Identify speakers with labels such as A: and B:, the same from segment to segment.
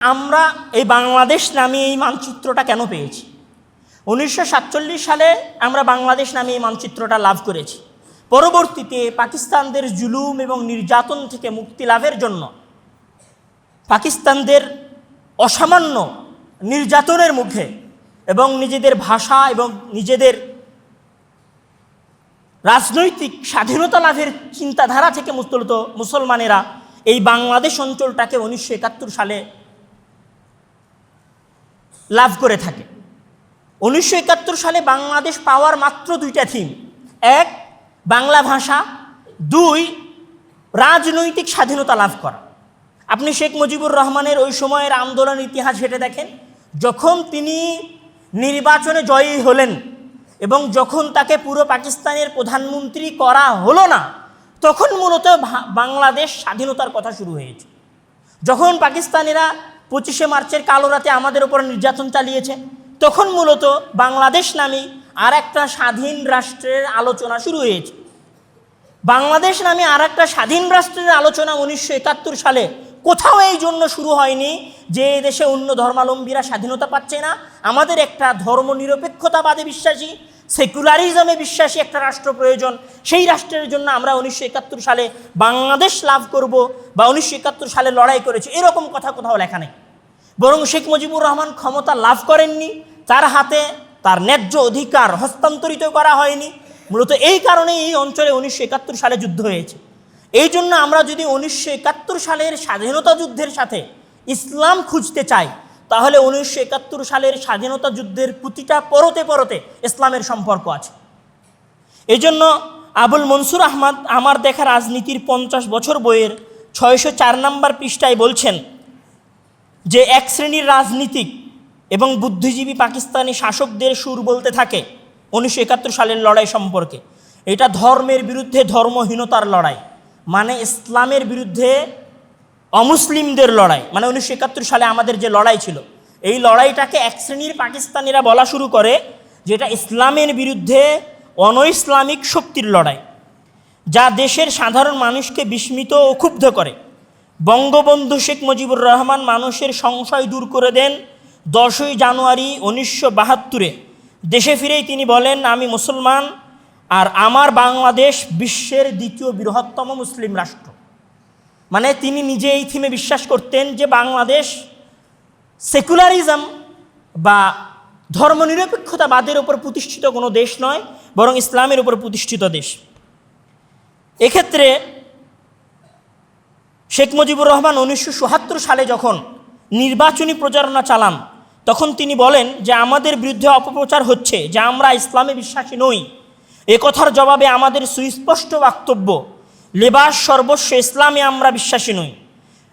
A: আমরা এই বাংলাদেশ নামে এই মানচিত্রটা কেন পেয়েছি? উনিশশো সাতচল্লিশ সালে আমরা বাংলাদেশ নামে এই মানচিত্রটা লাভ করেছি। পরবর্তীতে পাকিস্তানদের জুলুম এবং নির্যাতন থেকে মুক্তি লাভের জন্য পাকিস্তানদের অসামান্য নির্যাতনের মুখে এবং নিজেদের ভাষা এবং নিজেদের রাজনৈতিক স্বাধীনতা লাভের চিন্তাধারা থেকে মূলত মুসলমানেরা এই বাংলাদেশ অঞ্চলটাকে উনিশশো একাত্তর সালে লাভ করে থাকে। উনিশশো একাত্তর সালে বাংলাদেশ পাওয়ার মাত্র দুইটা থিম। এক, বাংলা ভাষা। দুই, রাজনৈতিক স্বাধীনতা লাভ করা। আপনি শেখ মুজিবুর রহমানের ওই সময়ের আন্দোলন ইতিহাস ঘেটে দেখেন, যখন তিনি নির্বাচনে জয়ী হলেন এবং যখন তাকে পুরো পাকিস্তানের প্রধানমন্ত্রী করা হলো না, তখন মূলত বাংলাদেশ স্বাধীনতার কথা শুরু হয়েছে। যখন পাকিস্তানিরা পঁচিশে মার্চের কালো রাতে আমাদের উপর নির্যাতন চালিয়েছে। তখন মূলত বাংলাদেশ নামে আর একটা স্বাধীন রাষ্ট্রের আলোচনা শুরু হয়েছে। বাংলাদেশ নামে আর একটা স্বাধীন রাষ্ট্রের আলোচনা উনিশশো একাত্তর সালে কোথাও এই জন্য শুরু হয়নি যে দেশে অন্য ধর্মাবলম্বীরা স্বাধীনতা পাচ্ছে না। আমাদের একটা ধর্মনিরপেক্ষতাবাদে বিশ্বাসী সেকুলারিজমে বিশ্বাসী একটা রাষ্ট্র প্রয়োজন। সেই রাষ্ট্রের জন্য আমরা উনিশশো একাত্তর সালে বাংলাদেশ লাভ করব বা উনিশশো একাত্তর সালে লড়াই করেছি। এরকম কথা কোথাও লেখা নেই। বরং শেখ মুজিবুর রহমান ক্ষমতা লাভ করেননি। তার হাতে তার ন্যায্য অধিকার হস্তান্তরিত করা হয়নি। মূলত এই কারণে এই অঞ্চলে উনিশশো একাত্তর সালে যুদ্ধ হয়েছে। এই জন্য আমরা যদি উনিশশো একাত্তর সালের স্বাধীনতা যুদ্ধের সাথে ইসলাম খুঁজতে চাই তাহলে উনিশশো একাত্তর সালের স্বাধীনতা যুদ্ধের প্রতিটা পরতে পরতে ইসলামের সম্পর্ক আছে। এই জন্য আবুল মনসুর আহমদ আমার দেখা রাজনীতির পঞ্চাশ বছর বইয়ের ছয়শো চার নম্বর পৃষ্ঠায় বলছেন যে এক শ্রেণির রাজনীতিক এবং বুদ্ধিজীবী পাকিস্তানি শাসকদের সুর বলতে থাকে উনিশশো একাত্তর সালের লড়াই সম্পর্কে। এটা ধর্মের বিরুদ্ধে ধর্মহীনতার লড়াই। মানে ইসলামের বিরুদ্ধে অমুসলিমদের লড়াই। মানে উনিশশো একাত্তর সালে আমাদের যে লড়াই ছিল, এই লড়াইটাকে এক শ্রেণির পাকিস্তানিরা বলা শুরু করে, যেটা ইসলামের বিরুদ্ধে অন ইসলামিক শক্তির লড়াই, যা দেশের সাধারণ মানুষকে বিস্মিত ও ক্ষুব্ধ করে। বঙ্গবন্ধু শেখ মুজিবুর রহমান মানুষের সংশয় দূর করে দেন দশই জানুয়ারি উনিশশো বাহাত্তরে। দেশে ফিরেই তিনি বলেন, আমি মুসলমান, আর আমার বাংলাদেশ বিশ্বের দ্বিতীয় বৃহত্তম মুসলিম রাষ্ট্র। মানে তিনি নিজে এই থিমে বিশ্বাস করতেন যে বাংলাদেশ সেকুলারিজম বা ধর্মনিরপেক্ষতাবাদের উপর প্রতিষ্ঠিত কোনো দেশ নয়, বরং ইসলামের উপর প্রতিষ্ঠিত দেশ। এক্ষেত্রে শেখ মুজিবুর রহমান উনিশশো চুয়াত্তর সালে যখন নির্বাচনী প্রচারণা চালান, তখন তিনি বলেন যে আমাদের বিরুদ্ধে অপপ্রচার হচ্ছে, যে আমরা ইসলামে বিশ্বাসী নই। এ কথার জবাবে আমাদের সুস্পষ্ট বক্তব্য লেবাস সর্বস্ব ইসলামে আমরা বিশ্বাসী নই।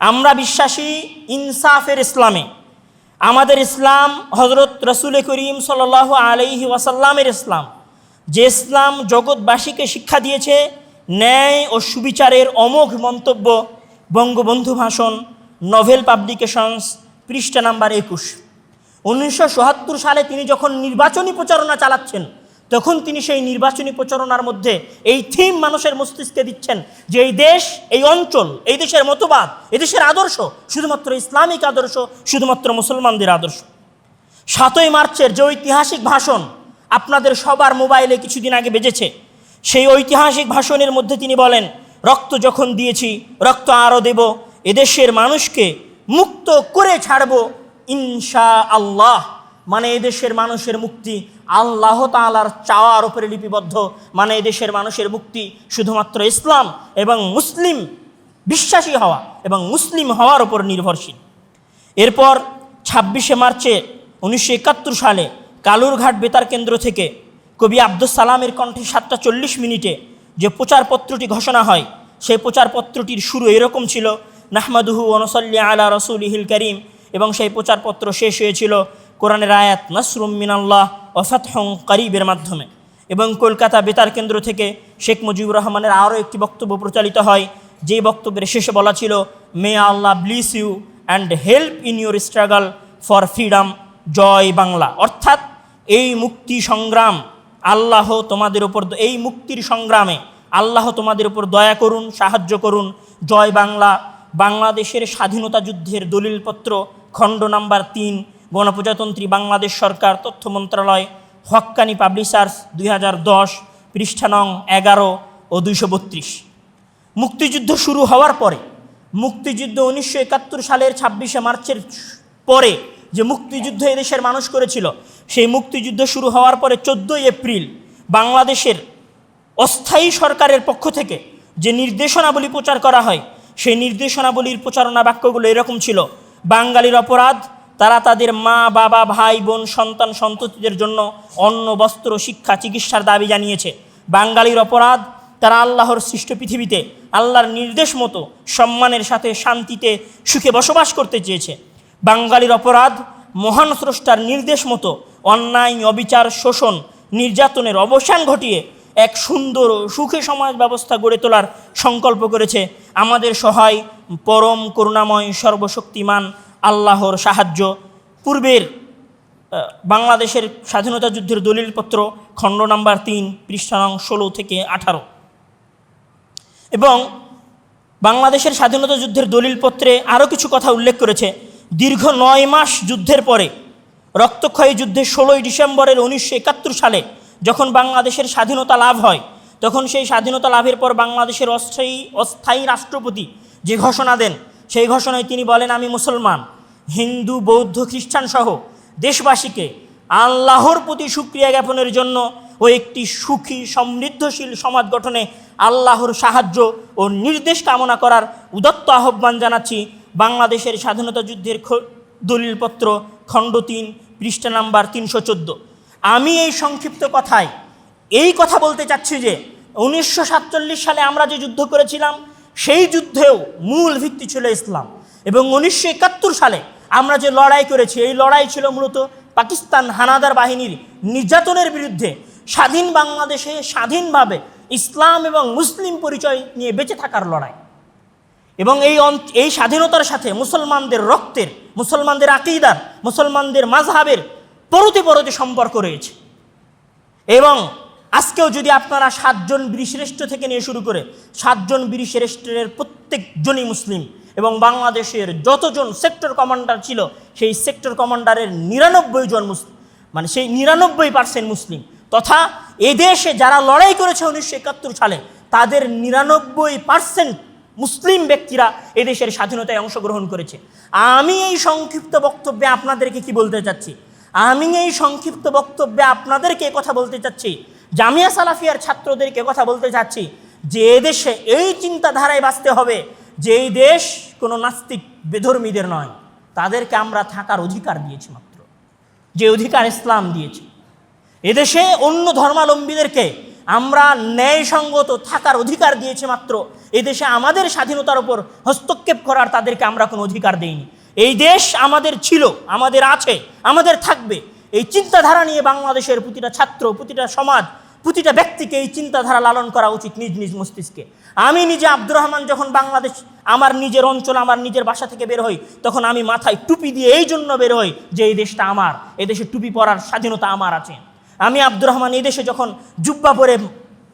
A: আমরা বিশ্বাসী ইনসাফের ইসলামে। আমাদের ইসলাম হজরত রসুল করিম সাল আলহি ওয়াসাল্লামের ইসলাম। যে ইসলাম জগৎবাসীকে শিক্ষা দিয়েছে, ন্যায় ও সুবিচারের অমোঘ মন্তব্য বঙ্গবন্ধু ভাষণ নভেল পাবলিকেশনস পৃষ্ঠা নাম্বার একুশ। উনিশশো সালে তিনি যখন নির্বাচনী প্রচারণা চালাচ্ছেন তখন তিনি সেই নির্বাচনী প্রচারণার মধ্যে এই থিম মানুষের মস্তিষ্কে দিচ্ছেন যে এই দেশ, এই অঞ্চল, এই দেশের মতবাদ দেশের আদর্শ শুধুমাত্র ইসলামিক আদর্শ, শুধুমাত্র মুসলমানদের আদর্শ। সাতই মার্চের যে ঐতিহাসিক ভাষণ আপনাদের সবার মোবাইলে কিছুদিন আগে বেজেছে, সেই ঐতিহাসিক ভাষণের মধ্যে তিনি বলেন, রক্ত যখন দিয়েছি, রক্ত আরও দেব এদেশের মানুষকে মুক্ত করে ছাড়ব ইনশা আল্লাহ মানে এদেশের মানুষের মুক্তি আল্লাহ তালার চাওয়ার উপরে লিপিবদ্ধ। মানে এদেশের মানুষের মুক্তি শুধুমাত্র ইসলাম এবং মুসলিম বিশ্বাসী হওয়া এবং মুসলিম হওয়ার উপর নির্ভরশীল। এরপর ছাব্বিশে মার্চে উনিশশো একাত্তর সালে কালুরঘাট বেতার কেন্দ্র থেকে কবি আব্দুল সালামের কণ্ঠে সাতটা চল্লিশ মিনিটে যে প্রচারপত্রটি ঘোষণা হয়, সেই প্রচারপত্রটির শুরু এরকম ছিল, নাহমাদুহু অনসল্লি আলা রসুল ইহিল করিম এবং সেই প্রচারপত্র শেষ হয়েছিল কোরআনের আয়াত, নাসরুম মিনাল্লাহ ওফাতহং করিবের মাধ্যমে। এবং কলকাতা বেতার কেন্দ্র থেকে শেখ মুজিবুর রহমানের আরও একটি বক্তব্য প্রচালিত হয়, যেই বক্তব্যের শেষে বলা ছিল may Allah bless you and help in your struggle for freedom জয় বাংলা। অর্থাৎ, এই মুক্তি সংগ্রাম, আল্লাহ তোমাদের উপর এই মুক্তির সংগ্রামে আল্লাহ তোমাদের উপর দয়া করুন, সাহায্য করুন। জয় বাংলা, বাংলাদেশের স্বাধীনতা যুদ্ধের দলিলপত্র, খণ্ড নাম্বার তিন গণপ্রজাতন্ত্রী বাংলাদেশ সরকার, তথ্য মন্ত্রণালয়, হক্কানি পাবলিশার্স দুই হাজার দশ, পৃষ্ঠা নং এগারো ও দুইশো বত্রিশ। মুক্তিযুদ্ধ শুরু হওয়ার পরে, মুক্তিযুদ্ধ উনিশশো একাত্তর সালের ছাব্বিশে মার্চের পরে যে মুক্তিযুদ্ধ এদেশের মানুষ করেছিল, সেই মুক্তিযুদ্ধ শুরু হওয়ার পরে চোদ্দোই এপ্রিল বাংলাদেশের অস্থায়ী সরকারের পক্ষ থেকে যে নির্দেশনাবলী প্রচার করা হয়, সেই নির্দেশনাবলীর প্রচারণা বাক্যগুলো এরকম ছিল, বাঙালির অপরাধ তারা তাদের মা, বাবা, ভাই, বোন, সন্তান, সন্ততিদের জন্য অন্ন, বস্ত্র, শিক্ষা, চিকিৎসার দাবি জানিয়েছে। বাঙালির অপরাধ তারা আল্লাহর সৃষ্ট পৃথিবীতে আল্লাহর নির্দেশ মতো সম্মানের সাথে শান্তিতে সুখে বসবাস করতে চেয়েছে। বাঙালির অপরাধ মহান স্রষ্টার নির্দেশ মতো অন্যায়, অবিচার, শোষণ, নির্যাতনের অবসান ঘটিয়ে এক সুন্দর ও সুখী সমাজ ব্যবস্থা গড়ে তোলার সংকল্প করেছে। আমাদের সহায়, পরম করুণাময়, সর্বশক্তিমান আল্লাহর সাহায্য, পূর্বের বাংলাদেশের স্বাধীনতা যুদ্ধের দলিলপত্র, খণ্ড নাম্বার তিন, পৃষ্ঠা নং ষোলো থেকে আঠারো। এবং বাংলাদেশের স্বাধীনতা যুদ্ধের দলিলপত্রে আরও কিছু কথা উল্লেখ করেছে। দীর্ঘ নয় মাস যুদ্ধের পরে, রক্তক্ষয়ী যুদ্ধে ষোলোই ডিসেম্বরের উনিশশো একাত্তর সালে যখন বাংলাদেশের স্বাধীনতা লাভ হয়, তখন সেই স্বাধীনতা লাভের পর বাংলাদেশের অস্থায়ী অস্থায়ী রাষ্ট্রপতি যে ঘোষণা দেন, সেই ঘোষণায় তিনি বলেন, আমি মুসলমান। হিন্দু, বৌদ্ধ, খ্রিস্টান সহ দেশবাসীকে আল্লাহর প্রতি সুক্রিয়া জ্ঞাপনের জন্য ও একটি সুখী, সমৃদ্ধশীল সমাজ গঠনে আল্লাহর সাহায্য ও নির্দেশ কামনা করার উদত্ত আহ্বান জানাচ্ছি বাংলাদেশের স্বাধীনতা যুদ্ধের দলিলপত্র, খণ্ড তিন, পৃষ্ঠা নাম্বার তিনশো চোদ্দ। আমি এই সংক্ষিপ্ত কথায় এই কথা বলতে চাচ্ছি যে, উনিশশো সাতচল্লিশ সালে আমরা যে যুদ্ধ করেছিলাম, সেই যুদ্ধেও মূল ভিত্তি ছিল ইসলাম। এবং উনিশশো একাত্তর সালে আমরা যে লড়াই করেছি, এই লড়াই ছিল মূলত পাকিস্তান হানাদার বাহিনীর নির্যাতনের বিরুদ্ধে স্বাধীন বাংলাদেশে স্বাধীনভাবে ইসলাম এবং মুসলিম পরিচয় নিয়ে বেঁচে থাকার লড়াই। এবং এই এই স্বাধীনতার সাথে মুসলমানদের রক্তের, মুসলমানদের আকিদার, মুসলমানদের মাঝহাবের পরতে পরতে সম্পর্ক রয়েছে। এবং আজকেও যদি আপনারা সাতজন বীরশ্রেষ্ঠ থেকে নিয়ে শুরু করে, সাতজন বীরশ্রেষ্ঠের প্রত্যেকজনই মুসলিম এবং বাংলাদেশের যতজন সেক্টর কমান্ডার ছিল, সেই সেক্টর কমান্ডারের নিরানব্বই জন মুসলিম মানে সেই নিরানব্বই পার্সেন্ট মুসলিম। তথা এদেশে যারা লড়াই করেছে উনিশশো একাত্তর সালে, তাদের নিরানব্বই পার্সেন্ট মুসলিম ব্যক্তিরা এদেশের স্বাধীনতায় অংশগ্রহণ করেছে। আমি এই সংক্ষিপ্ত বক্তব্যে আপনাদেরকে কি বলতে চাচ্ছি? আমি এই সংক্ষিপ্ত বক্তব্যে আপনাদেরকে কথা বলতে চাচ্ছি, জামিয়া সালাফিয়ার ছাত্রদেরকে কথা বলতে চাচ্ছি, যে এদেশে এই চিন্তাধারায় বাঁচতে হবে যে এই দেশ কোনো নাস্তিক বেধর্মীদের নয়, তাদেরকে আমরা থাকার অধিকার দিয়েছি মাত্র। যে অধিকার ইসলাম দিয়েছে। এদেশে অন্য ধর্মাবলম্বীদেরকে আমরা ন্যায়সঙ্গত থাকার অধিকার দিয়েছি মাত্র। এদেশে আমাদের স্বাধীনতার উপর হস্তক্ষেপ করার তাদেরকে আমরা কোনো অধিকার দেইনি। এই দেশ আমাদের ছিল, আমাদের আছে, আমাদের থাকবে। এই চিন্তাধারা নিয়ে বাংলাদেশের প্রতিটা ছাত্র, প্রতিটা সমাজ, প্রতিটা ব্যক্তিকে এই চিন্তাধারা লালন করা উচিত নিজ নিজ মস্তিষ্কে। আমি নিজে আব্দুর রহমান যখন বাংলাদেশ, আমার নিজের অঞ্চল, আমার নিজের বাসা থেকে বের হই, তখন আমি মাথায় টুপি দিয়ে এই জন্য বের হই যে এই দেশটা আমার, এই দেশে টুপি পরার স্বাধীনতা আমার আছে। আমি আব্দুর রহমান এই দেশে যখন জুব্বা পরে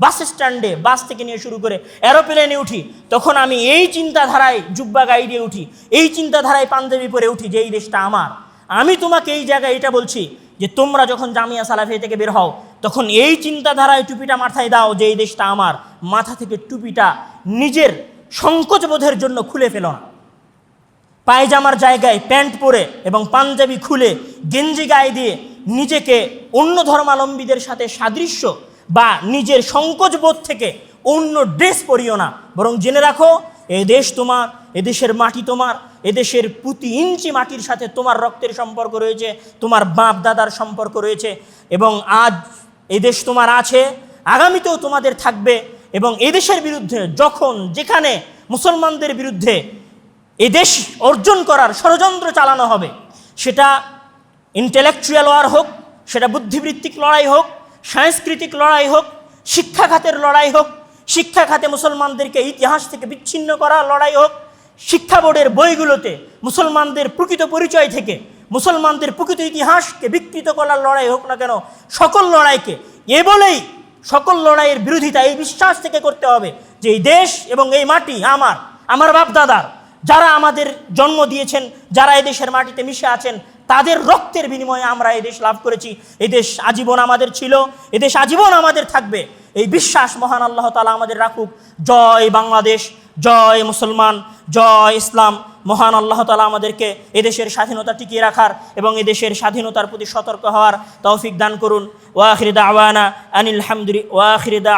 A: বাস স্ট্যান্ডে বাস থেকে নিয়ে শুরু করে এরোপ্লেনে উঠি, তখন আমি এই চিন্তাধারায় জুব্বা গাইডে উঠি, এই চিন্তাধারায় পাঞ্জাবি পরে উঠি যে এই দেশটা আমার। আমি তোমাকে এই জায়গায় এটা বলছি যে তোমরা যখন জামিয়া সালাফি থেকে বের হও, তখন এই চিন্তাধারায় টুপিটা মাথায় দাও যে এই দেশটা আমার। মাথা থেকে টুপিটা নিজের সংকোচবোধের জন্য খুলে ফেলো না। পায়জামার জায়গায় প্যান্ট পরে এবং পাঞ্জাবি খুলে গেঞ্জি গায়ে দিয়ে নিজেকে অন্য ধর্মাবলম্বীদের সাথে সাদৃশ্য বা নিজের সংকোচবোধ থেকে অন্য ড্রেস পরিও না। বরং জেনে রাখো, এ দেশ তোমার এদেশের মাটি তোমার এদেশের প্রতি ইঞ্চি মাটির সাথে তোমার রক্তের সম্পর্ক রয়েছে, তোমার বাপ দাদার সম্পর্ক রয়েছে এবং আজ এদেশ তোমার আছে, আগামীতেও তোমাদের থাকবে এবং এদেশের বিরুদ্ধে যখন যেখানে মুসলমানদের বিরুদ্ধে এ দেশ অর্জন করার ষড়যন্ত্র চালানো হবে, সেটা ইন্টেলেকচুয়াল ওয়ার হোক, সেটা বুদ্ধিবৃত্তিক লড়াই হোক, সাংস্কৃতিক লড়াই হোক শিক্ষা খাতের লড়াই হোক শিক্ষা খাতে মুসলমানদেরকে ইতিহাস থেকে বিচ্ছিন্ন করার লড়াই হোক, শিক্ষা বোর্ডের বইগুলোতে মুসলমানদের প্রকৃত পরিচয় থেকে, মুসলমানদের প্রকৃত ইতিহাসকে বিকৃত করার লড়াই হোক না কেন, সকল লড়াইকে এ বলেই সকল লড়াইয়ের বিরোধিতা এই বিশ্বাস থেকে করতে হবে যে এই দেশ এবং এই মাটি আমার আমার বাপ দাদার যারা আমাদের জন্ম দিয়েছেন, যারা এদেশের মাটিতে মিশে আছেন, তাদের রক্তের বিনিময়ে আমরা এই দেশ লাভ করেছি। এই দেশ আজীবন আমাদের ছিল এদেশ আজীবন আমাদের থাকবে। এই বিশ্বাস মহান আল্লাহ তালা আমাদের রাখুক। জয় বাংলাদেশ, জয় মুসলমান, জয় ইসলাম। মহান আল্লাহ তালা আমাদেরকে এদেশের স্বাধীনতা টিকিয়ে রাখার এবং এদেশের স্বাধীনতার প্রতি সতর্ক হওয়ার তৌফিক দান করুন। ওয়াখিরদা আওয়ানা আনিল হামদুরি ওয়াখির দাওয়া